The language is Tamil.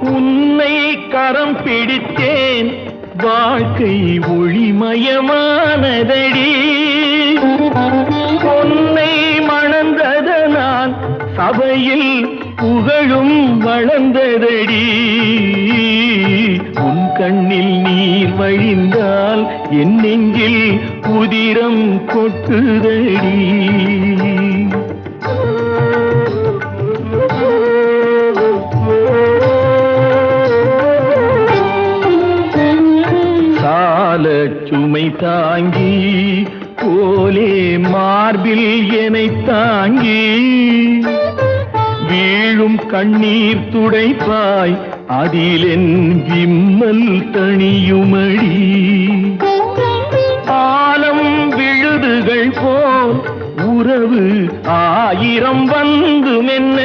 உன்னை கரம் பிடித்தேன். வாழ்க்கை ஒளிமயமானதடி. பொன்னை மணந்ததனால் சபையில் புகழும் வளர்ந்ததடி. உன் கண்ணில் நீர் வழிந்தால் என் நெஞ்சில் உதிரம் கொட்டுதடி. சால சுமை தாங்கி போலே மார்பில் எனை தாங்கி. வீழும் கண்ணீர் துடைப்பாய் அதிலென் விம்மல் தணியுமடி ஆலம் விழுதுகள் போல் உறவு ஆயிரம் வந்து மென்ன